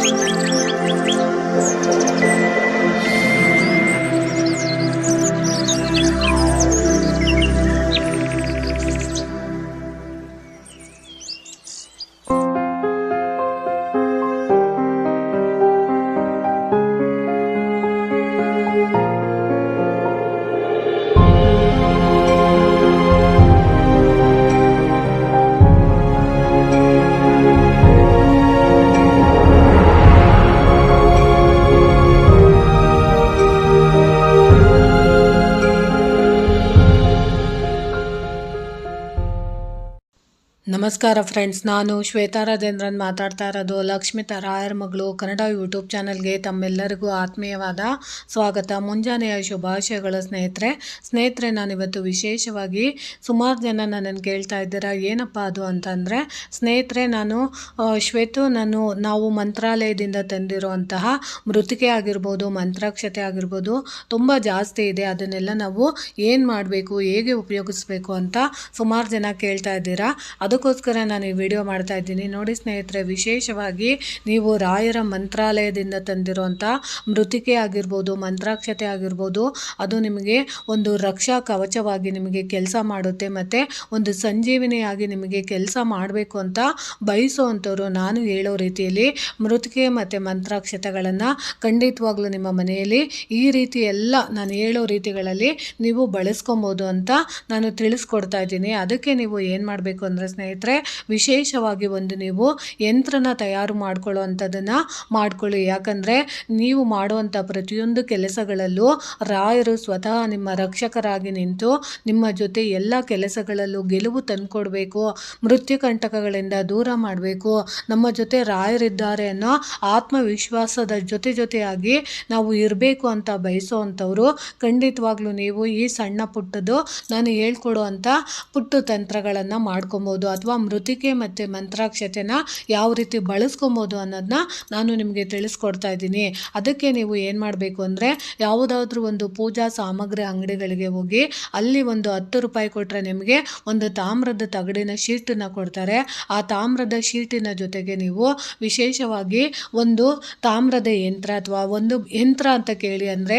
Música ನಮಸ್ಕಾರ ಫ್ರೆಂಡ್ಸ್ ನಾನು ಶ್ವೇತಾ ರಾಜೇಂದ್ರನ್ ಮಾತಾಡ್ತಾ ಇರೋದು. ಲಕ್ಷ್ಮಿತಾ ರಾಯರ್ ಮಗಳು, ಕನ್ನಡ ಯೂಟ್ಯೂಬ್ ಚಾನಲ್ಗೆ ತಮ್ಮೆಲ್ಲರಿಗೂ ಆತ್ಮೀಯವಾದ ಸ್ವಾಗತ. ಮುಂಜಾನೆಯ ಶುಭಾಶಯಗಳ ಸ್ನೇಹಿತರೆ. ಸ್ನೇಹಿತರೆ ನಾನಿವತ್ತು ವಿಶೇಷವಾಗಿ ಸುಮಾರು ಜನ ನನ್ನನ್ನು ಕೇಳ್ತಾ ಇದ್ದೀರಾ? ಏನಪ್ಪ ಅದು ಅಂತಂದರೆ, ಸ್ನೇಹಿತರೆ, ನಾನು ಶ್ವೇತು ನಾನು, ನಾವು ಮಂತ್ರಾಲಯದಿಂದ ತಂದಿರುವಂತಹ ಮೃತಿಕೆ ಆಗಿರ್ಬೋದು, ಮಂತ್ರಾಕ್ಷತೆ ಆಗಿರ್ಬೋದು, ತುಂಬ ಜಾಸ್ತಿ ಇದೆ. ಅದನ್ನೆಲ್ಲ ನಾವು ಏನು ಮಾಡಬೇಕು, ಹೇಗೆ ಉಪಯೋಗಿಸ್ಬೇಕು ಅಂತ ಸುಮಾರು ಜನ ಕೇಳ್ತಾ ಇದ್ದೀರಾ? ಅದಕ್ಕೋಸ್ಕರ ನಾನು ಈ ವಿಡಿಯೋ ಮಾಡ್ತಾ ಇದ್ದೀನಿ. ನೋಡಿ ಸ್ನೇಹಿತರೆ, ವಿಶೇಷವಾಗಿ ನೀವು ರಾಯರ ಮಂತ್ರಾಲಯದಿಂದ ತಂದಿರುವಂಥ ಮೃತಿಕೆ ಆಗಿರ್ಬೋದು, ಮಂತ್ರಾಕ್ಷತೆ ಆಗಿರ್ಬೋದು, ಅದು ನಿಮಗೆ ಒಂದು ರಕ್ಷಾ ಕವಚವಾಗಿ ನಿಮಗೆ ಕೆಲಸ ಮಾಡುತ್ತೆ, ಮತ್ತು ಒಂದು ಸಂಜೀವಿನಿಯಾಗಿ ನಿಮಗೆ ಕೆಲಸ ಮಾಡಬೇಕು ಅಂತ ಬಯಸುವಂಥವ್ರು ನಾನು ಹೇಳೋ ರೀತಿಯಲ್ಲಿ ಮೃತಿಕೆ ಮತ್ತು ಮಂತ್ರಾಕ್ಷತೆಗಳನ್ನು ಖಂಡಿತವಾಗ್ಲೂ ನಿಮ್ಮ ಮನೆಯಲ್ಲಿ ಈ ರೀತಿ ಎಲ್ಲ ನಾನು ಹೇಳೋ ರೀತಿಗಳಲ್ಲಿ ನೀವು ಬಳಸ್ಕೊಬೋದು ಅಂತ ನಾನು ತಿಳಿಸ್ಕೊಡ್ತಾ ಇದ್ದೀನಿ. ಅದಕ್ಕೆ ನೀವು ಏನು ಮಾಡಬೇಕು ಅಂದರೆ ಸ್ನೇಹಿತರೆ ವಿಶೇಷವಾಗಿ ಒಂದು ನೀವು ಯಂತ್ರನ ತಯಾರು ಮಾಡ್ಕೊಳ್ಳೋ ಅಂಥದ್ದನ್ನು ಮಾಡ್ಕೊಳ್ಳಿ. ಯಾಕಂದರೆ ನೀವು ಮಾಡುವಂಥ ಪ್ರತಿಯೊಂದು ಕೆಲಸಗಳಲ್ಲೂ ರಾಯರು ಸ್ವತಃ ನಿಮ್ಮ ರಕ್ಷಕರಾಗಿ ನಿಂತು ನಿಮ್ಮ ಜೊತೆ ಎಲ್ಲ ಕೆಲಸಗಳಲ್ಲೂ ಗೆಲುವು ತಂದುಕೊಡ್ಬೇಕು, ಮೃತ್ಯು ಕಂಟಕಗಳಿಂದ ದೂರ ಮಾಡಬೇಕು. ನಮ್ಮ ಜೊತೆ ರಾಯರಿದ್ದಾರೆ ಅನ್ನೋ ಆತ್ಮವಿಶ್ವಾಸದ ಜೊತೆ ಜೊತೆಯಾಗಿ ನಾವು ಇರಬೇಕು ಅಂತ ಬಯಸೋವಂಥವ್ರು ಖಂಡಿತವಾಗ್ಲೂ ನೀವು ಈ ಸಣ್ಣ ಪುಟ್ಟದು ನಾನು ಹೇಳ್ಕೊಡುವಂಥ ಪುಟ್ಟು ತಂತ್ರಗಳನ್ನು ಮಾಡ್ಕೊಬೋದು. ಅಥವಾ ಮೃತಿಕೆ ಮತ್ತು ಮಂತ್ರಾಕ್ಷತೆನ ಯಾವ ರೀತಿ ಬಳಸ್ಕೊಬೋದು ಅನ್ನೋದನ್ನ ನಾನು ನಿಮಗೆ ತಿಳಿಸ್ಕೊಡ್ತಾ ಇದ್ದೀನಿ. ಅದಕ್ಕೆ ನೀವು ಏನು ಮಾಡಬೇಕು ಅಂದರೆ ಯಾವುದಾದ್ರೂ ಒಂದು ಪೂಜಾ ಸಾಮಗ್ರಿ ಅಂಗಡಿಗಳಿಗೆ ಹೋಗಿ ಅಲ್ಲಿ ಒಂದು ಹತ್ತು ರೂಪಾಯಿ ಕೊಟ್ಟರೆ ನಿಮಗೆ ಒಂದು ತಾಮ್ರದ ತಗಡಿನ ಶೀಟನ್ನು ಕೊಡ್ತಾರೆ. ಆ ತಾಮ್ರದ ಶೀಟಿನ ಜೊತೆಗೆ ನೀವು ವಿಶೇಷವಾಗಿ ಒಂದು ತಾಮ್ರದ ಯಂತ್ರ ಅಥವಾ ಒಂದು ಯಂತ್ರ ಅಂತ ಕೇಳಿ ಅಂದರೆ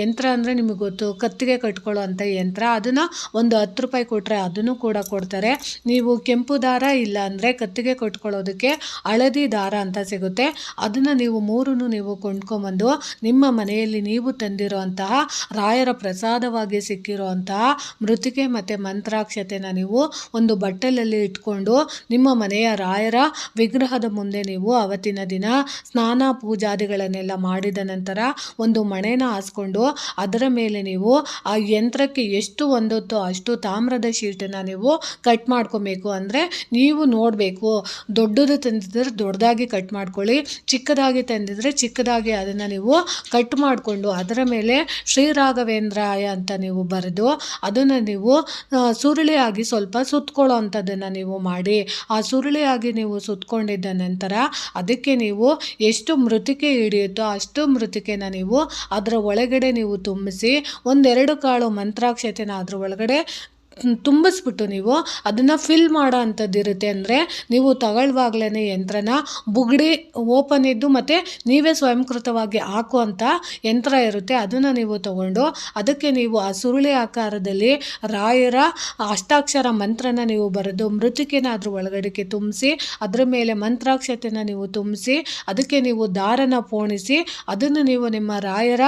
ಯಂತ್ರ ಅಂದರೆ ನಿಮಗೆ ಗೊತ್ತು, ಕತ್ತಿಗೆ ಕಟ್ಕೊಳ್ಳೋ ಅಂಥ ಯಂತ್ರ, ಅದನ್ನು ಒಂದು ಹತ್ತು ರೂಪಾಯಿ ಕೊಟ್ಟರೆ ಅದನ್ನು ಕೂಡ ಕೊಡ್ತಾರೆ. ನೀವು ಕೆಂಪು ದಾರ ಇಲ್ಲ ಅಂದರೆ ಕತ್ತಿಗೆ ಕೊಟ್ಕೊಳ್ಳೋದಕ್ಕೆ ಹಳದಿ ದಾರ ಅಂತ ಸಿಗುತ್ತೆ. ಅದನ್ನು ನೀವು ಮೂರನ್ನು ನೀವು ಕೊಂಡ್ಕೊಂಬಂದು ನಿಮ್ಮ ಮನೆಯಲ್ಲಿ ನೀವು ತಂದಿರುವಂತಹ ರಾಯರ ಪ್ರಸಾದವಾಗಿ ಸಿಕ್ಕಿರುವಂತಹ ಮೃತಿಕೆ ಮತ್ತು ಮಂತ್ರಾಕ್ಷತೆನ ನೀವು ಒಂದು ಬಟ್ಟಲಲ್ಲಿ ಇಟ್ಕೊಂಡು ನಿಮ್ಮ ಮನೆಯ ರಾಯರ ವಿಗ್ರಹದ ಮುಂದೆ ನೀವು ಅವತ್ತಿನ ದಿನ ಸ್ನಾನ ಪೂಜಾದಿಗಳನ್ನೆಲ್ಲ ಮಾಡಿದ ನಂತರ ಒಂದು ಮಣೆನ ಹಾಸ್ಕೊಂಡು ಅದರ ಮೇಲೆ ನೀವು ಆ ಯಂತ್ರಕ್ಕೆ ಎಷ್ಟು ಒಂದೊತ್ತು ಅಷ್ಟು ತಾಮ್ರದ ಶೀಟನ್ನು ನೀವು ಕಟ್ ಮಾಡ್ಕೊಬೇಕು ಅಂದರೆ ನೀವು ನೋಡಬೇಕು, ದೊಡ್ಡದು ತಂದಿದ್ರೆ ದೊಡ್ಡದಾಗಿ ಕಟ್ ಮಾಡ್ಕೊಳ್ಳಿ, ಚಿಕ್ಕದಾಗಿ ತಂದಿದ್ರೆ ಚಿಕ್ಕದಾಗಿ ಅದನ್ನು ನೀವು ಕಟ್ ಮಾಡಿಕೊಂಡು ಅದರ ಮೇಲೆ ಶ್ರೀರಾಘವೇಂದ್ರಾಯ ಅಂತ ನೀವು ಬರೆದು ಅದನ್ನು ನೀವು ಸುರುಳಿಯಾಗಿ ಸ್ವಲ್ಪ ಸುತ್ತಕೊಳ್ಳೋ ಅಂಥದ್ದನ್ನು ನೀವು ಮಾಡಿ. ಆ ಸುರುಳಿಯಾಗಿ ನೀವು ಸುತ್ತಕೊಂಡಿದ್ದ ನಂತರ ಅದಕ್ಕೆ ನೀವು ಎಷ್ಟು ಮೃತಿಕೆ ಹಿಡಿಯುತ್ತೋ ಅಷ್ಟು ಮೃತಿಕೆನ ನೀವು ಅದರ ಒಳಗಡೆ ನೀವು ತುಂಬಿಸಿ ಒಂದೆರಡು ಕಾಳು ಮಂತ್ರಾಕ್ಷತೆನ ಅದರ ಒಳಗಡೆ ತುಂಬಿಸ್ಬಿಟ್ಟು ನೀವು ಅದನ್ನು ಫಿಲ್ ಮಾಡೋ ಅಂಥದ್ದು ಇರುತ್ತೆ ಅಂದರೆ ನೀವು ತಗೊಳ್ಳುವಾಗಲೇ ಯಂತ್ರನ ಬುಗಡಿ ಓಪನ್ ಇದ್ದು ಮತ್ತು ನೀವೇ ಸ್ವಯಂಕೃತವಾಗಿ ಹಾಕುವಂಥ ಯಂತ್ರ ಇರುತ್ತೆ, ಅದನ್ನು ನೀವು ತಗೊಂಡು ಅದಕ್ಕೆ ನೀವು ಆ ಸುರುಳಿ ಆಕಾರದಲ್ಲಿ ರಾಯರ ಅಷ್ಟಾಕ್ಷರ ಮಂತ್ರನ ನೀವು ಬರೆದು ಮೃತಿಕೆನ ಅದ್ರ ಒಳಗಡೆಗೆ ತುಂಬಿಸಿ, ಅದರ ಮೇಲೆ ಮಂತ್ರಾಕ್ಷತೆನ ನೀವು ತುಂಬಿಸಿ, ಅದಕ್ಕೆ ನೀವು ದಾರನ ಪೋಣಿಸಿ, ಅದನ್ನು ನೀವು ನಿಮ್ಮ ರಾಯರ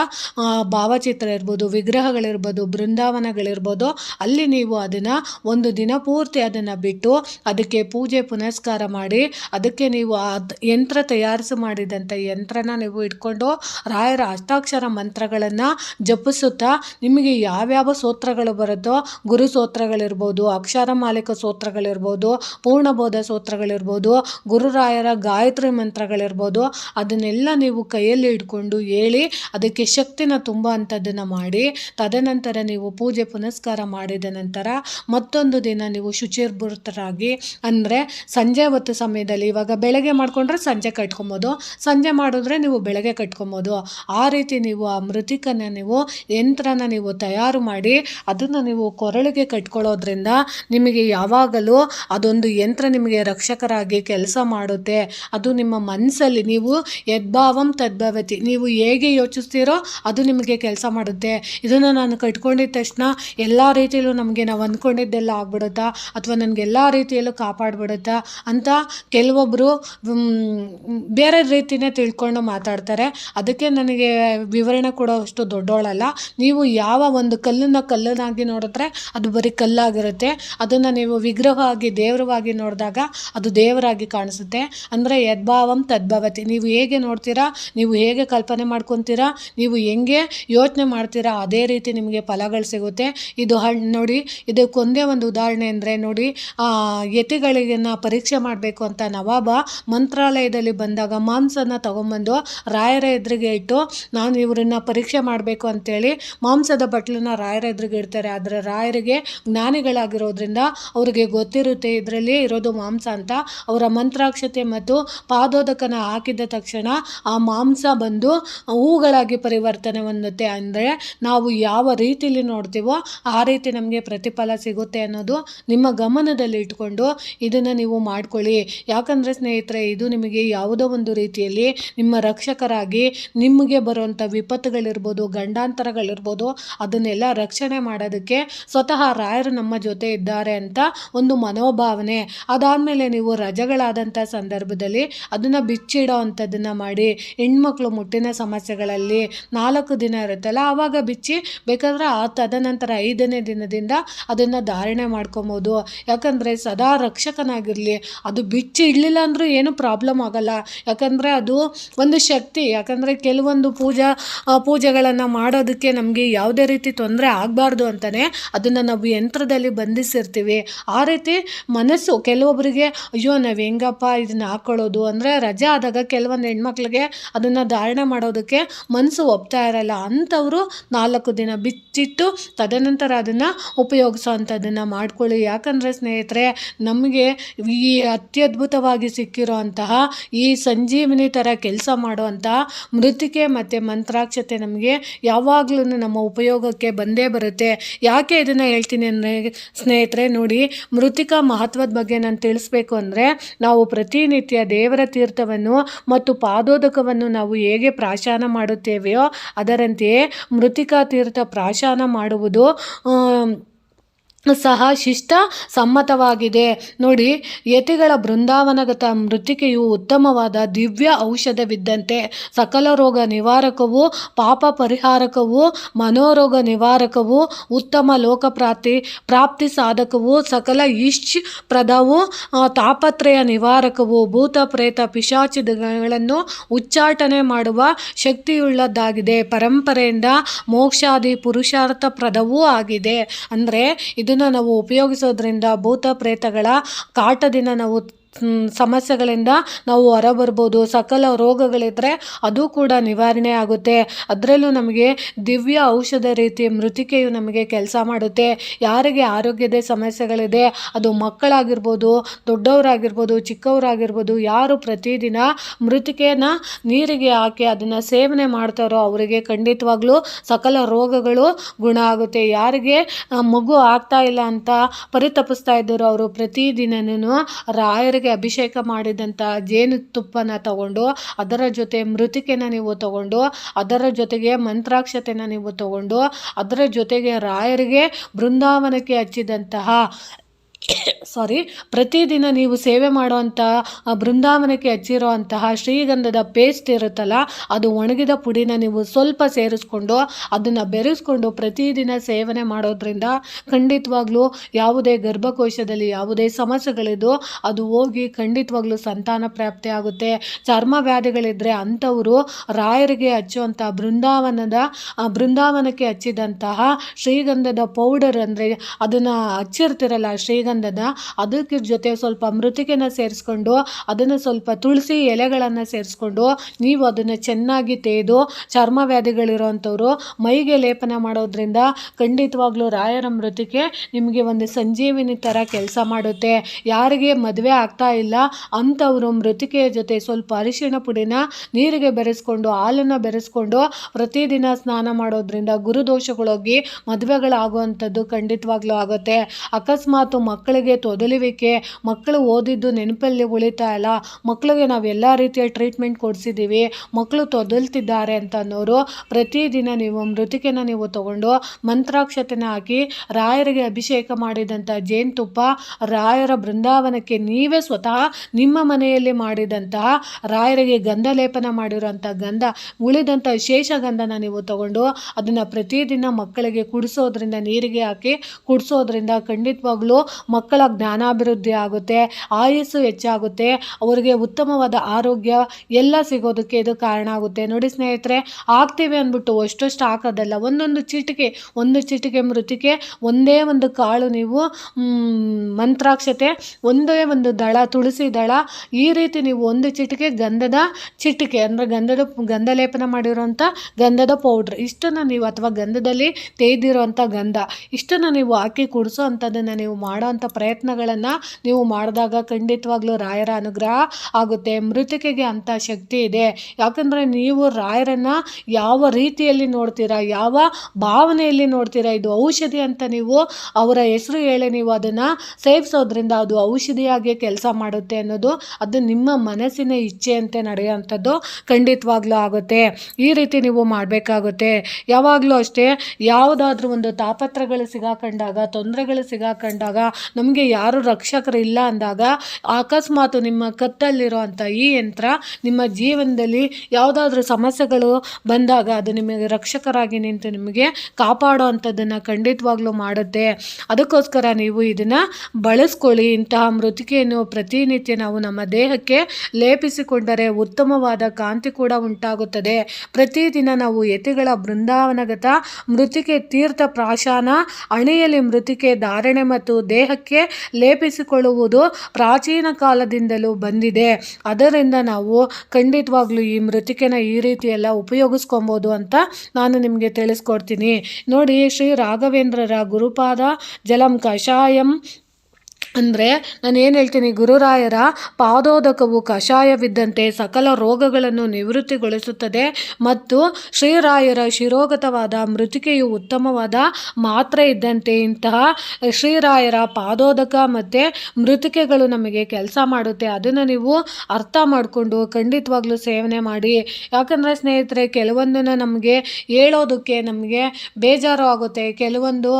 ಭಾವಚಿತ್ರ ಇರ್ಬೋದು, ವಿಗ್ರಹಗಳಿರ್ಬೋದು, ಬೃಂದಾವನಗಳಿರ್ಬೋದು, ಅಲ್ಲಿ ನೀವು ಅದನ್ನು ಒಂದು ದಿನ ಪೂರ್ತಿ ಅದನ್ನು ಬಿಟ್ಟು ಅದಕ್ಕೆ ಪೂಜೆ ಪುನಸ್ಕಾರ ಮಾಡಿ ಅದಕ್ಕೆ ನೀವು ಆ ಯಂತ್ರ ತಯಾರಿಸಿ ಮಾಡಿದಂಥ ಯಂತ್ರನ ನೀವು ಇಟ್ಕೊಂಡು ರಾಯರ ಅಷ್ಟಾಕ್ಷರ ಮಂತ್ರಗಳನ್ನು ಜಪಿಸುತ್ತಾ ನಿಮಗೆ ಯಾವ್ಯಾವ ಸೂತ್ರಗಳು ಬರುತ್ತೋ ಗುರು ಸೂತ್ರಗಳಿರ್ಬೋದು, ಅಕ್ಷರ ಮಾಲಿಕ ಸೂತ್ರಗಳಿರ್ಬೋದು, ಪೂರ್ಣಬೋಧ ಸೂತ್ರಗಳಿರ್ಬೋದು ಗುರುರಾಯರ ಗಾಯತ್ರಿ ಮಂತ್ರಗಳಿರ್ಬೋದು, ಅದನ್ನೆಲ್ಲ ನೀವು ಕೈಯಲ್ಲಿ ಇಟ್ಕೊಂಡು ಹೇಳಿ ಅದಕ್ಕೆ ಶಕ್ತಿನ ತುಂಬ ಅಂಥದ್ದನ್ನು ಮಾಡಿ ತದನಂತರ ನೀವು ಪೂಜೆ ಪುನಸ್ಕಾರ ಮಾಡಿದ ನಂತರ ನಂತರ ಮತ್ತೊಂದು ದಿನ ನೀವು ಶುಚಿರ್ಭೂತರಾಗಿ, ಅಂದರೆ ಸಂಜೆ ಹೊತ್ತು ಸಮಯದಲ್ಲಿ ಇವಾಗ ಬೆಳಗ್ಗೆ ಮಾಡಿಕೊಂಡ್ರೆ ಸಂಜೆ ಕಟ್ಕೊಬೋದು, ಸಂಜೆ ಮಾಡಿದ್ರೆ ನೀವು ಬೆಳಗ್ಗೆ ಕಟ್ಕೊಬೋದು. ಆ ರೀತಿ ನೀವು ಆ ಮೃತಿಕನ ನೀವು ಯಂತ್ರನ ನೀವು ತಯಾರು ಮಾಡಿ, ಅದನ್ನು ನೀವು ಕೊರಳಿಗೆ ಕಟ್ಕೊಳ್ಳೋದ್ರಿಂದ ನಿಮಗೆ ಯಾವಾಗಲೂ ಅದೊಂದು ಯಂತ್ರ ನಿಮಗೆ ರಕ್ಷಕರಾಗಿ ಕೆಲಸ ಮಾಡುತ್ತೆ. ಅದು ನಿಮ್ಮ ಮನಸ್ಸಲ್ಲಿ ನೀವು ಯದ್ಭಾವಂ ತದ್ಭಾವತಿ, ನೀವು ಹೇಗೆ ಯೋಚಿಸ್ತೀರೋ ಅದು ನಿಮಗೆ ಕೆಲಸ ಮಾಡುತ್ತೆ. ಇದನ್ನು ನಾನು ಕಟ್ಕೊಂಡಿದ್ದ ತಕ್ಷಣ ಎಲ್ಲ ರೀತಿಯಲ್ಲೂ ನಮಗೆ ನಾವು ಅಂದ್ಕೊಂಡಿದ್ದೆಲ್ಲ ಆಗ್ಬಿಡುತ್ತಾ? ಅಥವಾ ನನಗೆ ಎಲ್ಲ ರೀತಿಯಲ್ಲೂ ಕಾಪಾಡ್ಬಿಡುತ್ತಾ? ಅಂತ ಕೆಲವೊಬ್ಬರು ಬೇರೆ ರೀತಿಯೇ ತಿಳ್ಕೊಂಡು ಮಾತಾಡ್ತಾರೆ. ಅದಕ್ಕೆ ನನಗೆ ವಿವರಣೆ ಕೊಡೋ ಅಷ್ಟು ದೊಡ್ಡೋಳಲ್ಲ. ನೀವು ಯಾವ ಒಂದು ಕಲ್ಲನ್ನು ಕಲ್ಲನ್ನಾಗಿ ನೋಡಿದ್ರೆ ಅದು ಬರೀ ಕಲ್ಲಾಗಿರುತ್ತೆ. ಅದನ್ನು ನೀವು ವಿಗ್ರಹವಾಗಿ, ದೇವರವಾಗಿ ನೋಡಿದಾಗ ಅದು ದೇವರಾಗಿ ಕಾಣಿಸುತ್ತೆ. ಅಂದರೆ ಯದ್ಭಾವಂ ತದ್ಭಾವತಿ. ನೀವು ಹೇಗೆ ನೋಡ್ತೀರಾ? ನೀವು ಹೇಗೆ ಕಲ್ಪನೆ ಮಾಡ್ಕೊತೀರಾ? ನೀವು ಹೆಂಗೆ ಯೋಚನೆ ಮಾಡ್ತೀರಾ? ಅದೇ ರೀತಿ ನಿಮಗೆ ಫಲಗಳು ಸಿಗುತ್ತೆ. ಇದು ಹಣ್ಣು ನೋಡಿ ಇದಕ್ಕೊಂದೇ ಒಂದು ಉದಾಹರಣೆ ಅಂದರೆ ನೋಡಿ ಯತಿಗಳಿಗನ್ನು ಪರೀಕ್ಷೆ ಮಾಡಬೇಕು ಅಂತ ನವಾಬ ಮಂತ್ರಾಲಯದಲ್ಲಿ ಬಂದಾಗ ಮಾಂಸನ ತೊಗೊಂಬಂದು ರಾಯರ ಎದುರಿಗೆ ಇಟ್ಟು, ನಾನು ಇವರನ್ನು ಪರೀಕ್ಷೆ ಮಾಡಬೇಕು ಅಂತೇಳಿ ಮಾಂಸದ ಬಟ್ಲನ್ನ ರಾಯರ ಎದುರಿಗೆ ಇಡ್ತಾರೆ. ಆದರೆ ರಾಯರಿಗೆ ಜ್ಞಾನಿಗಳಾಗಿರೋದ್ರಿಂದ ಅವರಿಗೆ ಗೊತ್ತಿರುತ್ತೆ ಇದರಲ್ಲಿ ಇರೋದು ಮಾಂಸ ಅಂತ. ಅವರ ಮಂತ್ರಾಕ್ಷತೆ ಮತ್ತು ಪಾದೋದಕನ ಹಾಕಿದ ತಕ್ಷಣ ಆ ಮಾಂಸ ಬಂದು ಹೂಗಳಾಗಿ ಪರಿವರ್ತನೆ ಹೊಂದುತ್ತೆ. ಅಂದರೆ ನಾವು ಯಾವ ರೀತಿಯಲ್ಲಿ ನೋಡ್ತೀವೋ ಆ ರೀತಿ ನಮಗೆ ಪ್ರತಿಫಲ ಸಿಗುತ್ತೆ ಅನ್ನೋದು ನಿಮ್ಮ ಗಮನದಲ್ಲಿ ಇಟ್ಕೊಂಡು ಇದನ್ನು ನೀವು ಮಾಡ್ಕೊಳ್ಳಿ. ಯಾಕಂದರೆ ಸ್ನೇಹಿತರೆ, ಇದು ನಿಮಗೆ ಯಾವುದೋ ಒಂದು ರೀತಿಯಲ್ಲಿ ನಿಮ್ಮ ರಕ್ಷಕರಾಗಿ ನಿಮಗೆ ಬರುವಂಥ ವಿಪತ್ತುಗಳಿರ್ಬೋದು, ಗಂಡಾಂತರಗಳಿರ್ಬೋದು, ಅದನ್ನೆಲ್ಲ ರಕ್ಷಣೆ ಮಾಡೋದಕ್ಕೆ ಸ್ವತಃ ರಾಯರು ನಮ್ಮ ಜೊತೆ ಇದ್ದಾರೆ ಅಂತ ಒಂದು ಮನೋಭಾವನೆ. ಅದಾದಮೇಲೆ ನೀವು ರಜೆಗಳಾದಂಥ ಸಂದರ್ಭದಲ್ಲಿ ಅದನ್ನು ಬಿಚ್ಚಿಡೋ ಅಂಥದ್ದನ್ನು ಮಾಡಿ. ಹೆಣ್ಮಕ್ಳು ಮುಟ್ಟಿನ ಸಮಸ್ಯೆಗಳಲ್ಲಿ ನಾಲ್ಕು ದಿನ ಇರುತ್ತಲ್ಲ, ಆವಾಗ ಬಿಚ್ಚಿ ಬೇಕಾದ್ರೆ ಆ ತದನಂತರ ಐದನೇ ದಿನದಿಂದ ಅದನ್ನು ಧಾರಣೆ ಮಾಡ್ಕೊಬೋದು. ಯಾಕಂದರೆ ಸದಾ ರಕ್ಷಕನಾಗಿರಲಿ, ಅದು ಬಿಚ್ಚಿ ಇಡಲಿಲ್ಲ ಅಂದರೂ ಏನು ಪ್ರಾಬ್ಲಮ್ ಆಗಲ್ಲ. ಯಾಕಂದರೆ ಅದು ಒಂದು ಶಕ್ತಿ. ಯಾಕಂದರೆ ಕೆಲವೊಂದು ಪೂಜಾ ಪೂಜೆಗಳನ್ನು ಮಾಡೋದಕ್ಕೆ ನಮಗೆ ಯಾವುದೇ ರೀತಿ ತೊಂದರೆ ಆಗಬಾರ್ದು ಅಂತಲೇ ಅದನ್ನು ನಾವು ಯಂತ್ರದಲ್ಲಿ ಬಂಧಿಸಿರ್ತೀವಿ. ಆ ರೀತಿ ಮನಸ್ಸು ಕೆಲವೊಬ್ಬರಿಗೆ ಅಯ್ಯೋ, ನಾವು ಹೆಂಗಪ್ಪ ಇದನ್ನ ಹಾಕ್ಕೊಳ್ಳೋದು ಅಂದರೆ ರಜೆ ಆದಾಗ ಕೆಲವೊಂದು ಹೆಣ್ಮಕ್ಳಿಗೆ ಅದನ್ನು ಧಾರಣೆ ಮಾಡೋದಕ್ಕೆ ಮನಸ್ಸು ಒಪ್ತಾ ಇರಲ್ಲ. ಅಂಥವರು ನಾಲ್ಕು ದಿನ ಬಿಚ್ಚಿಟ್ಟು ತದನಂತರ ಅದನ್ನು ಉಪಯೋಗಿಸೋ ಅಂಥದ್ದನ್ನು ಮಾಡ್ಕೊಳ್ಳಿ. ಯಾಕಂದರೆ ಸ್ನೇಹಿತರೆ, ನಮಗೆ ಈ ಅತ್ಯದ್ಭುತವಾಗಿ ಸಿಕ್ಕಿರೋ ಈ ಸಂಜೀವಿನಿ ಥರ ಕೆಲಸ ಮಾಡುವಂತಹ ಮೃತಿಕೆ ಮತ್ತು ಮಂತ್ರಾಕ್ಷತೆ ನಮಗೆ ಯಾವಾಗಲೂ ನಮ್ಮ ಉಪಯೋಗಕ್ಕೆ ಬಂದೇ ಬರುತ್ತೆ. ಯಾಕೆ ಇದನ್ನು ಹೇಳ್ತೀನಿ ಅಂದರೆ, ಸ್ನೇಹಿತರೆ, ನೋಡಿ, ಮೃತಿಕಾ ಮಹತ್ವದ ಬಗ್ಗೆ ನಾನು ತಿಳಿಸ್ಬೇಕು ಅಂದರೆ, ನಾವು ಪ್ರತಿನಿತ್ಯ ದೇವರ ತೀರ್ಥವನ್ನು ಮತ್ತು ಪಾದೋದಕವನ್ನು ನಾವು ಹೇಗೆ ಪ್ರಾಶಾನ ಮಾಡುತ್ತೇವೆಯೋ ಅದರಂತೆಯೇ ಮೃತಿಕಾ ತೀರ್ಥ ಪ್ರಾಶಾನ ಮಾಡುವುದು ಸಹ ಶಿಷ್ಟ ಸಮ್ಮತವಾಗಿದೆ. ನೋಡಿ, ಯತಿಗಳ ಬೃಂದಾವನಗತ ಮೃತ್ತಿಕೆಯು ಉತ್ತಮವಾದ ದಿವ್ಯ ಔಷಧವಿದ್ದಂತೆ. ಸಕಲ ರೋಗ ನಿವಾರಕವು, ಪಾಪ ಪರಿಹಾರಕವು, ಮನೋರೋಗ ನಿವಾರಕವು, ಉತ್ತಮ ಲೋಕಪ್ರಾಪ್ತಿ ಪ್ರಾಪ್ತಿ ಸಾಧಕವು, ಸಕಲ ಇಶ್ ಪ್ರದವು ತಾಪತ್ರಯ ನಿವಾರಕವು, ಭೂತ ಪ್ರೇತ ಪಿಶಾಚಿಗಳನ್ನು ಉಚ್ಚಾಟನೆ ಮಾಡುವ ಶಕ್ತಿಯುಳ್ಳದ್ದಾಗಿದೆ. ಪರಂಪರೆಯಿಂದ ಮೋಕ್ಷಾದಿ ಪುರುಷಾರ್ಥ ಪ್ರದವೂ ಆಗಿದೆ. ಅಂದರೆ, ಇದು ಇದನ್ನು ನಾವು ಉಪಯೋಗಿಸೋದ್ರಿಂದ ಭೂತ ಪ್ರೇತಗಳ ಕಾಟದಿಂದ ನಾವು ಸಮಸ್ಯೆಗಳಿಂದ ನಾವು ಹೊರಬರ್ಬೋದು, ಸಕಲ ರೋಗಗಳಿದ್ದರೆ ಅದು ಕೂಡ ನಿವಾರಣೆ ಆಗುತ್ತೆ. ಅದರಲ್ಲೂ ನಮಗೆ ದಿವ್ಯ ಔಷಧ ರೀತಿ ಮೃತಿಕೆಯು ನಮಗೆ ಕೆಲಸ ಮಾಡುತ್ತೆ. ಯಾರಿಗೆ ಆರೋಗ್ಯದ ಸಮಸ್ಯೆಗಳಿದೆ, ಅದು ಮಕ್ಕಳಾಗಿರ್ಬೋದು, ದೊಡ್ಡವರಾಗಿರ್ಬೋದು, ಚಿಕ್ಕವರಾಗಿರ್ಬೋದು, ಯಾರು ಪ್ರತಿದಿನ ಮೃತಿಕೆಯನ್ನು ನೀರಿಗೆ ಹಾಕಿ ಅದನ್ನು ಸೇವನೆ ಮಾಡ್ತಾರೋ ಅವರಿಗೆ ಖಂಡಿತವಾಗ್ಲೂ ಸಕಲ ರೋಗಗಳು ಗುಣ ಆಗುತ್ತೆ. ಯಾರಿಗೆ ಮಗು ಆಗ್ತಾ ಇಲ್ಲ ಅಂತ ಪರಿತಪಿಸ್ತಾ ಇದ್ದಾರೋ, ಅವರು ಪ್ರತಿದಿನನೂ ರಾಯರಿಗೆ ಅಭಿಷೇಕ ಮಾಡಿದಂಥ ಜೇನುತುಪ್ಪನ ತಗೊಂಡು, ಅದರ ಜೊತೆ ಮೃತಿಕೆನ ನೀವು ತಗೊಂಡು, ಅದರ ಜೊತೆಗೆ ಮಂತ್ರಾಕ್ಷತೆನ ನೀವು ತಗೊಂಡು, ಅದರ ಜೊತೆಗೆ ರಾಯರಿಗೆ ಬೃಂದಾವನಕ್ಕೆ ಹಚ್ಚಿದಂತಹ ಸಾರಿ ಪ್ರತಿದಿನ ನೀವು ಸೇವೆ ಮಾಡುವಂಥ ಬೃಂದಾವನಕ್ಕೆ ಹಚ್ಚಿರುವಂತಹ ಶ್ರೀಗಂಧದ ಪೇಸ್ಟ್ ಇರುತ್ತಲ್ಲ, ಅದು ಒಣಗಿದ ಪುಡಿನ ನೀವು ಸ್ವಲ್ಪ ಸೇರಿಸ್ಕೊಂಡು ಅದನ್ನು ಬೆರೆಸ್ಕೊಂಡು ಪ್ರತಿದಿನ ಸೇವನೆ ಮಾಡೋದ್ರಿಂದ ಖಂಡಿತವಾಗ್ಲೂ ಯಾವುದೇ ಗರ್ಭಕೋಶದಲ್ಲಿ ಯಾವುದೇ ಸಮಸ್ಯೆಗಳಿದ್ದು ಅದು ಹೋಗಿ ಖಂಡಿತವಾಗ್ಲೂ ಸಂತಾನ ಪ್ರಾಪ್ತಿ ಆಗುತ್ತೆ. ಚರ್ಮ ವ್ಯಾಧಿಗಳಿದ್ದರೆ ಅಂಥವರು ರಾಯರಿಗೆ ಹಚ್ಚುವಂಥ ಬೃಂದಾವನದ ಬೃಂದಾವನಕ್ಕೆ ಹಚ್ಚಿದಂತಹ ಶ್ರೀಗಂಧದ ಪೌಡರ್ ಅಂದರೆ ಅದನ್ನು ಹಚ್ಚಿರ್ತಿರಲ್ಲ ಶ್ರೀಗಂಧ ಗಂಧದ ಅದಕ್ಕೆ ಜೊತೆ ಸ್ವಲ್ಪ ಮೃತಿಕೆನ ಸೇರಿಸ್ಕೊಂಡು, ಅದನ್ನು ಸ್ವಲ್ಪ ತುಳಸಿ ಎಲೆಗಳನ್ನು ಸೇರಿಸ್ಕೊಂಡು, ನೀವು ಅದನ್ನು ಚೆನ್ನಾಗಿ ತೇದು, ಚರ್ಮ ವ್ಯಾಧಿಗಳಿರೋವಂಥವ್ರು ಮೈಗೆ ಲೇಪನ ಮಾಡೋದ್ರಿಂದ ಖಂಡಿತವಾಗ್ಲೂ ರಾಯರ ಮೃತಿಕೆ ನಿಮಗೆ ಒಂದು ಸಂಜೀವಿನಿ ಥರ ಕೆಲಸ ಮಾಡುತ್ತೆ. ಯಾರಿಗೆ ಮದುವೆ ಆಗ್ತಾ ಇಲ್ಲ, ಅಂಥವರು ಮೃತಿಕೆಯ ಜೊತೆ ಸ್ವಲ್ಪ ಅರಿಶಿಣ ಪುಡಿನ ನೀರಿಗೆ ಬೆರೆಸ್ಕೊಂಡು, ಹಾಲನ್ನು ಬೆರೆಸ್ಕೊಂಡು ಪ್ರತಿದಿನ ಸ್ನಾನ ಮಾಡೋದ್ರಿಂದ ಗುರುದೋಷಗಳೋಗಿ ಮದುವೆಗಳಾಗುವಂಥದ್ದು ಖಂಡಿತವಾಗ್ಲೂ ಆಗುತ್ತೆ. ಅಕಸ್ಮಾತ್ ಮಕ್ಕಳಿಗೆ ತೊದಲುವಿಕೆ, ಮಕ್ಕಳು ಓದಿದ್ದು ನೆನಪಲ್ಲಿ ಉಳಿತಾ ಇಲ್ಲ, ಮಕ್ಕಳಿಗೆ ನಾವು ಎಲ್ಲ ರೀತಿಯ ಟ್ರೀಟ್ಮೆಂಟ್ ಕೊಡಿಸಿದ್ದೀವಿ ಮಕ್ಕಳು ತೊದಲ್ತಿದ್ದಾರೆ ಅಂತ ಅನ್ನೋರು ಪ್ರತಿದಿನ ನೀವು ಮೃತಿಕೆನ ನೀವು ತಗೊಂಡು ಮಂತ್ರಾಕ್ಷತೆನ ಹಾಕಿ ರಾಯರಿಗೆ ಅಭಿಷೇಕ ಮಾಡಿದಂಥ ಜೇನುತುಪ್ಪ ರಾಯರ ಬೃಂದಾವನಕ್ಕೆ ನೀವೇ ಸ್ವತಃ ನಿಮ್ಮ ಮನೆಯಲ್ಲಿ ಮಾಡಿದಂತಹ ರಾಯರಿಗೆ ಗಂಧ ಲೇಪನ ಮಾಡಿರುವಂಥ ಗಂಧ ಉಳಿದಂಥ ಶೇಷ ಗಂಧನ ನೀವು ತಗೊಂಡು ಅದನ್ನು ಪ್ರತಿದಿನ ಮಕ್ಕಳಿಗೆ ಕುಡಿಸೋದ್ರಿಂದ ನೀರಿಗೆ ಹಾಕಿ ಕುಡಿಸೋದ್ರಿಂದ ಖಂಡಿತವಾಗ್ಲೂ ಮಕ್ಕಳ ಜ್ಞಾನಾಭಿವೃದ್ಧಿ ಆಗುತ್ತೆ, ಆಯಸ್ಸು ಹೆಚ್ಚಾಗುತ್ತೆ, ಅವರಿಗೆ ಉತ್ತಮವಾದ ಆರೋಗ್ಯ ಎಲ್ಲ ಸಿಗೋದಕ್ಕೆ ಇದು ಕಾರಣ ಆಗುತ್ತೆ. ನೋಡಿ ಸ್ನೇಹಿತರೆ, ಆಗ್ತೀವಿ ಅಂದ್ಬಿಟ್ಟು ಅಷ್ಟಷ್ಟು ಹಾಕೋದಲ್ಲ ಒಂದೊಂದು ಚಿಟಿಕೆ ಒಂದು ಚಿಟಿಕೆ ಮೃತಿಕೆ ಒಂದೇ ಒಂದು ಕಾಳು ನೀವು ಮಂತ್ರಾಕ್ಷತೆ, ಒಂದೇ ಒಂದು ದಳ, ತುಳಸಿ ದಳ, ಈ ರೀತಿ ನೀವು ಒಂದು ಚಿಟಿಕೆ ಗಂಧದ ಚಿಟಿಕೆ ಅಂದರೆ ಗಂಧದ ಗಂಧ ಲೇಪನ ಮಾಡಿರೋಂಥ ಗಂಧದ ಪೌಡ್ರ್ ಇಷ್ಟನ್ನು ನೀವು ಅಥವಾ ಗಂಧದಲ್ಲಿ ತೇದಿರುವಂಥ ಗಂಧ, ಇಷ್ಟನ್ನು ನೀವು ಹಾಕಿ ಕುಡಿಸೋ ಅಂಥದ್ದನ್ನು ನೀವು ಮಾಡೋ ಅಂಥ ಪ್ರಯತ್ನಗಳನ್ನು ನೀವು ಮಾಡಿದಾಗ ಖಂಡಿತವಾಗ್ಲೂ ರಾಯರ ಅನುಗ್ರಹ ಆಗುತ್ತೆ. ಮೃತಿಕೆಗೆ ಅಂಥ ಶಕ್ತಿ ಇದೆ. ಯಾಕಂದರೆ ನೀವು ರಾಯರನ್ನು ಯಾವ ರೀತಿಯಲ್ಲಿ ನೋಡ್ತೀರಾ, ಯಾವ ಭಾವನೆಯಲ್ಲಿ ನೋಡ್ತೀರಾ, ಇದು ಔಷಧಿ ಅಂತ ನೀವು ಅವರ ಹೆಸರು ಹೇಳಿ ನೀವು ಅದನ್ನು ಸೇವಿಸೋದ್ರಿಂದ ಅದು ಔಷಧಿಯಾಗಿ ಕೆಲಸ ಮಾಡುತ್ತೆ ಅನ್ನೋದು ಅದು ನಿಮ್ಮ ಮನಸ್ಸಿನ ಇಚ್ಛೆಯಂತೆ ನಡೆಯುವಂಥದ್ದು ಖಂಡಿತವಾಗ್ಲೂ ಆಗುತ್ತೆ. ಈ ರೀತಿ ನೀವು ಮಾಡಬೇಕಾಗುತ್ತೆ. ಯಾವಾಗಲೂ ಅಷ್ಟೇ, ಯಾವುದಾದ್ರೂ ಒಂದು ತಾಪತ್ರಗಳು ಸಿಗಾಕೊಂಡಾಗ, ತೊಂದರೆಗಳು ಸಿಗಾಕೊಂಡಾಗ ನಮಗೆ ಯಾರು ರಕ್ಷಕರು ಇಲ್ಲ ಅಂದಾಗ ಅಕಸ್ಮಾತ್ ನಿಮ್ಮ ಕತ್ತಲ್ಲಿರುವಂಥ ಈ ಯಂತ್ರ ನಿಮ್ಮ ಜೀವನದಲ್ಲಿ ಯಾವುದಾದ್ರೂ ಸಮಸ್ಯೆಗಳು ಬಂದಾಗ ಅದು ನಿಮಗೆ ರಕ್ಷಕರಾಗಿ ನಿಂತು ನಿಮಗೆ ಕಾಪಾಡೋ ಅಂಥದ್ದನ್ನು ಖಂಡಿತವಾಗ್ಲೂ ಮಾಡುತ್ತೆ. ಅದಕ್ಕೋಸ್ಕರ ನೀವು ಇದನ್ನು ಬಳಸ್ಕೊಳ್ಳಿ. ಇಂತಹ ಮೃತಿಕೆಯನ್ನು ಪ್ರತಿನಿತ್ಯ ನಾವು ನಮ್ಮ ದೇಹಕ್ಕೆ ಲೇಪಿಸಿಕೊಂಡರೆ ಉತ್ತಮವಾದ ಕಾಂತಿ ಕೂಡ ಉಂಟಾಗುತ್ತದೆ. ಪ್ರತಿದಿನ ನಾವು ಯತಿಗಳ ಬೃಂದಾವನಗತ ಮೃತಿಕೆ ತೀರ್ಥ ಪ್ರಾಶಾನ ಅಣೆಯಲ್ಲಿ ಮೃತಿಕೆ ಧಾರಣೆ ಮತ್ತು ದೇಹಕ್ಕೆ ಲೇಪಿಸಿಕೊಳ್ಳುವುದು ಪ್ರಾಚೀನ ಕಾಲದಿಂದಲೂ ಬಂದಿದೆ. ಅದರಿಂದ ನಾವು ಖಂಡಿತವಾಗ್ಲೂ ಈ ಮೃತಿಕೆನ ಈ ರೀತಿ ಎಲ್ಲ ಉಪಯೋಗಿಸ್ಕೊಬೋದು ಅಂತ ನಾನು ನಿಮಗೆ ತಿಳಿಸ್ಕೊಡ್ತೀನಿ. ನೋಡಿ ಶ್ರೀ ರಾಘವೇಂದ್ರರ ಗುರುಪಾದ ಜಲಂ ಕಷಾಯಂ ಅಂದರೆ ನಾನು ಏನು ಹೇಳ್ತೀನಿ, ಗುರುರಾಯರ ಪಾದೋದಕವು ಕಷಾಯವಿದ್ದಂತೆ ಸಕಲ ರೋಗಗಳನ್ನು ನಿವೃತ್ತಿಗೊಳಿಸುತ್ತದೆ ಮತ್ತು ಶ್ರೀರಾಯರ ಶಿರೋಗತವಾದ ಮೃತಿಕೆಯು ಉತ್ತಮವಾದ ಮಾತ್ರೆ ಇದ್ದಂತೆ ಇಂತಹ ಶ್ರೀರಾಯರ ಪಾದೋದಕ ಮತ್ತು ಮೃತಿಕೆಗಳು ನಮಗೆ ಕೆಲಸ ಮಾಡುತ್ತೆ. ಅದನ್ನು ನೀವು ಅರ್ಥ ಮಾಡಿಕೊಂಡು ಖಂಡಿತವಾಗ್ಲೂ ಸೇವನೆ ಮಾಡಿ. ಯಾಕಂದರೆ ಸ್ನೇಹಿತರೆ, ಕೆಲವೊಂದನ್ನು ನಮಗೆ ಹೇಳೋದಕ್ಕೆ ನಮಗೆ ಬೇಜಾರು ಆಗುತ್ತೆ. ಕೆಲವೊಂದು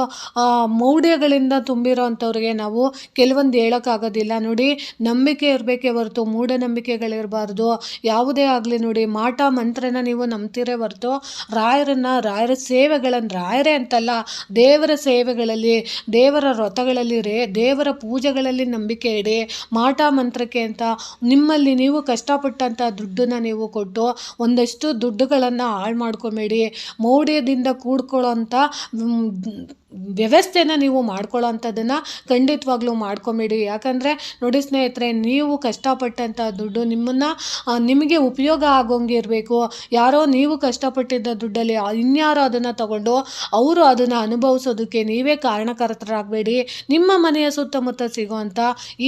ಮೌಢ್ಯಗಳಿಂದ ತುಂಬಿರೋ ಅಂಥವ್ರಿಗೆ ನಾವು ಕೆಲವೊಂದು ಹೇಳೋಕ್ಕಾಗೋದಿಲ್ಲ. ನೋಡಿ ನಂಬಿಕೆ ಇರಬೇಕೇ ಹೊರತು ಮೂಢನಂಬಿಕೆಗಳಿರಬಾರ್ದು. ಯಾವುದೇ ಆಗಲಿ ನೋಡಿ ಮಾಟ ಮಂತ್ರನ ನೀವು ನಂಬ್ತೀರೇ ಹೊರತು ರಾಯರನ್ನು ರಾಯರ ಸೇವೆಗಳನ್ನು ರಾಯರೇ ಅಂತಲ್ಲ ದೇವರ ಸೇವೆಗಳಲ್ಲಿ ದೇವರ ವ್ರತಗಳಲ್ಲಿ ರೇ ದೇವರ ಪೂಜೆಗಳಲ್ಲಿ ನಂಬಿಕೆ ಇಡಿ ಮಾಟ ಮಂತ್ರಕ್ಕೆ ಅಂತ ನಿಮ್ಮಲ್ಲಿ ನೀವು ಕಷ್ಟಪಟ್ಟಂಥ ದುಡ್ಡನ್ನು ನೀವು ಕೊಟ್ಟು ಒಂದಷ್ಟು ದುಡ್ಡುಗಳನ್ನು ಹಾಳು ಮಾಡ್ಕೊಬೇಡಿ. ಮೌಢ್ಯದಿಂದ ಕೂಡ್ಕೊಳ್ಳೋಂಥ ಮ್, ವ್ಯವಸ್ಥೆನ ನೀವು ಮಾಡ್ಕೊಳ್ಳೋ ಅಂಥದ್ದನ್ನು ಖಂಡಿತವಾಗ್ಲೂ ಮಾಡ್ಕೊಂಬಿಡಿ. ಯಾಕಂದರೆ ನೋಡಿ ಸ್ನೇಹಿತರೆ, ನೀವು ಕಷ್ಟಪಟ್ಟಂಥ ದುಡ್ಡು ನಿಮ್ಮನ್ನು ನಿಮಗೆ ಉಪಯೋಗ ಆಗೋಂಗೆ ಇರಬೇಕು. ಯಾರೋ ನೀವು ಕಷ್ಟಪಟ್ಟಿದ್ದ ದುಡ್ಡಲ್ಲಿ ಇನ್ಯಾರೋ ಅದನ್ನು ತಗೊಂಡು ಅವರು ಅದನ್ನು ಅನುಭವಿಸೋದಕ್ಕೆ ನೀವೇ ಕಾರಣಕರ್ತರಾಗಬೇಡಿ. ನಿಮ್ಮ ಮನೆಯ ಸುತ್ತಮುತ್ತ ಸಿಗುವಂಥ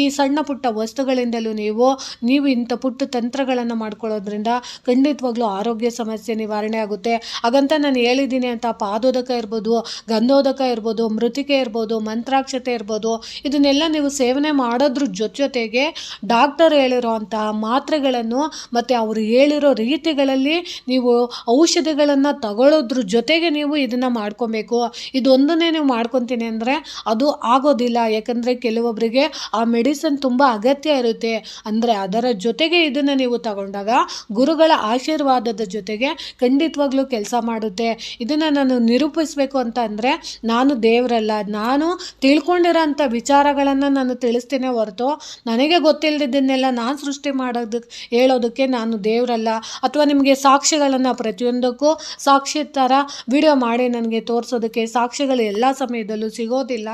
ಈ ಸಣ್ಣ ಪುಟ್ಟ ವಸ್ತುಗಳಿಂದಲೂ ನೀವು ನೀವು ಇಂಥ ಪುಟ್ಟ ತಂತ್ರಗಳನ್ನು ಮಾಡ್ಕೊಳ್ಳೋದ್ರಿಂದ ಖಂಡಿತವಾಗ್ಲೂ ಆರೋಗ್ಯ ಸಮಸ್ಯೆ ನಿವಾರಣೆ ಆಗುತ್ತೆ. ಹಾಗಂತ ನಾನು ಹೇಳಿದ್ದೀನಿ ಅಂತ ಪಾದೋದಕ ಇರ್ಬೋದು, ಗಂಧೋದಕ ಇರ್ಬೋದು, ಮೃತಿಕೆ ಇರ್ಬೋದು, ಮಂತ್ರಾಕ್ಷತೆ ಇರ್ಬೋದು, ಇದನ್ನೆಲ್ಲ ನೀವು ಸೇವನೆ ಮಾಡೋದ್ರ ಜೊತೆ ಜೊತೆಗೆ ಡಾಕ್ಟರ್ ಹೇಳಿರೋಂತಹ ಮಾತ್ರೆಗಳನ್ನು ಮತ್ತು ಅವರು ಹೇಳಿರೋ ರೀತಿಗಳಲ್ಲಿ ನೀವು ಔಷಧಿಗಳನ್ನು ತಗೊಳ್ಳೋದ್ರ ಜೊತೆಗೆ ನೀವು ಇದನ್ನು ಮಾಡ್ಕೊಬೇಕು. ಇದೊಂದನ್ನೇ ನೀವು ಮಾಡ್ಕೊತೀನಿ ಅಂದರೆ ಅದು ಆಗೋದಿಲ್ಲ. ಯಾಕಂದರೆ ಕೆಲವೊಬ್ಬರಿಗೆ ಆ ಮೆಡಿಸನ್ ತುಂಬ ಅಗತ್ಯ ಇರುತ್ತೆ. ಅಂದರೆ ಅದರ ಜೊತೆಗೆ ಇದನ್ನು ನೀವು ತಗೊಂಡಾಗ ಗುರುಗಳ ಆಶೀರ್ವಾದದ ಜೊತೆಗೆ ಖಂಡಿತವಾಗ್ಲೂ ಕೆಲಸ ಮಾಡುತ್ತೆ. ಇದನ್ನು ನಾನು ನಿರೂಪಿಸಬೇಕು ಅಂತ ಅಂದರೆ ನಾನು ನಾನು ದೇವರಲ್ಲ, ನಾನು ತಿಳ್ಕೊಂಡಿರೋಂಥ ವಿಚಾರಗಳನ್ನು ನಾನು ತಿಳಿಸ್ತೇನೆ ಹೊರತು ನನಗೆ ಗೊತ್ತಿಲ್ಲದಿದ್ದನ್ನೆಲ್ಲ ನಾನು ಸೃಷ್ಟಿ ಮಾಡೋದಕ್ಕೆ ಹೇಳೋದಕ್ಕೆ ನಾನು ದೇವರಲ್ಲ. ಅಥವಾ ನಿಮಗೆ ಸಾಕ್ಷಿಗಳನ್ನು ಪ್ರತಿಯೊಂದಕ್ಕೂ ಸಾಕ್ಷಿ ಥರ ವಿಡಿಯೋ ಮಾಡಿ ನನಗೆ ತೋರಿಸೋದಕ್ಕೆ ಸಾಕ್ಷಿಗಳು ಎಲ್ಲ ಸಮಯದಲ್ಲೂ ಸಿಗೋದಿಲ್ಲ.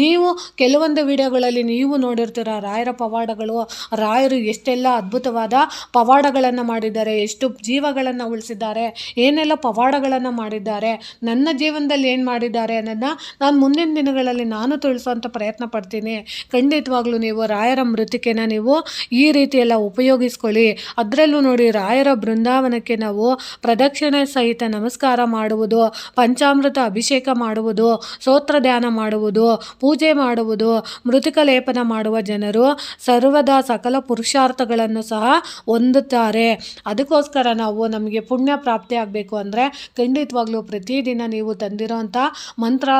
ನೀವು ಕೆಲವೊಂದು ವಿಡಿಯೋಗಳಲ್ಲಿ ನೀವು ನೋಡಿರ್ತೀರ ರಾಯರ ಪವಾಡಗಳು, ರಾಯರು ಎಷ್ಟೆಲ್ಲ ಅದ್ಭುತವಾದ ಪವಾಡಗಳನ್ನು ಮಾಡಿದ್ದಾರೆ, ಎಷ್ಟು ಜೀವಗಳನ್ನು ಉಳಿಸಿದ್ದಾರೆ, ಏನೆಲ್ಲ ಪವಾಡಗಳನ್ನು ಮಾಡಿದ್ದಾರೆ, ನನ್ನ ಜೀವನದಲ್ಲಿ ಏನು ಮಾಡಿದ್ದಾರೆ ಅನ್ನೋದನ್ನ ನಾನು ಮುಂದಿನ ದಿನಗಳಲ್ಲಿ ನಾನು ತಿಳಿಸುವಂಥ ಪ್ರಯತ್ನ ಪಡ್ತೀನಿ. ಖಂಡಿತವಾಗ್ಲೂ ನೀವು ರಾಯರ ಮೃತಿಕೆನ ನೀವು ಈ ರೀತಿ ಎಲ್ಲ ಉಪಯೋಗಿಸ್ಕೊಳ್ಳಿ. ಅದರಲ್ಲೂ ನೋಡಿ ರಾಯರ ಬೃಂದಾವನಕ್ಕೆ ನಾವು ಪ್ರದಕ್ಷಿಣೆ ಸಹಿತ ನಮಸ್ಕಾರ ಮಾಡುವುದು, ಪಂಚಾಮೃತ ಅಭಿಷೇಕ ಮಾಡುವುದು, ಸ್ತೋತ್ರ ಧ್ಯಾನ ಮಾಡುವುದು, ಪೂಜೆ ಮಾಡುವುದು ಮೃತಿಕ ಲೇಪನ ಮಾಡುವ ಜನರು ಸರ್ವದಾ ಸಕಲ ಪುರುಷಾರ್ಥಗಳನ್ನು ಸಹ ಹೊಂದುತ್ತಾರೆ. ಅದಕ್ಕೋಸ್ಕರ ನಾವು ನಮಗೆ ಪುಣ್ಯ ಪ್ರಾಪ್ತಿ ಆಗಬೇಕು ಅಂದರೆ ಖಂಡಿತವಾಗ್ಲೂ ಪ್ರತಿದಿನ ನೀವು ತಂದಿರೋಂಥ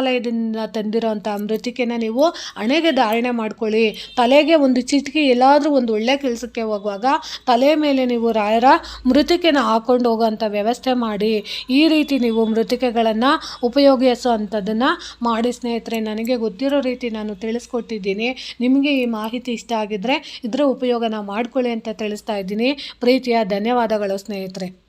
ಮಂತ್ರಾಲಯದಿಂದ ತಂದಿರೋಂಥ ಮೃತಿಕೆನ ನೀವು ಹಣೆಗೆ ಧಾರಣೆ ಮಾಡ್ಕೊಳ್ಳಿ. ತಲೆಗೆ ಒಂದು ಚಿಟಕಿ ಎಲ್ಲಾದರೂ ಒಂದು ಒಳ್ಳೆ ಕೆಲಸಕ್ಕೆ ಹೋಗುವಾಗ ತಲೆ ಮೇಲೆ ನೀವು ರಾಯರ ಮೃತಿಕೆನ ಹಾಕೊಂಡು ಹೋಗೋಂಥ ವ್ಯವಸ್ಥೆ ಮಾಡಿ. ಈ ರೀತಿ ನೀವು ಮೃತಿಕೆಗಳನ್ನು ಉಪಯೋಗಿಸೋ ಅಂಥದ್ದನ್ನು ಮಾಡಿ ಸ್ನೇಹಿತರೆ, ನನಗೆ ಗೊತ್ತಿರೋ ರೀತಿ ನಾನು ತಿಳಿಸ್ಕೊಟ್ಟಿದ್ದೀನಿ. ನಿಮಗೆ ಈ ಮಾಹಿತಿ ಇಷ್ಟ ಆಗಿದ್ದರೆ ಇದರ ಉಪಯೋಗನ ಮಾಡ್ಕೊಳ್ಳಿ ಅಂತ ತಿಳಿಸ್ತಾ ಇದ್ದೀನಿ. ಪ್ರೀತಿಯ ಧನ್ಯವಾದಗಳು ಸ್ನೇಹಿತರೆ.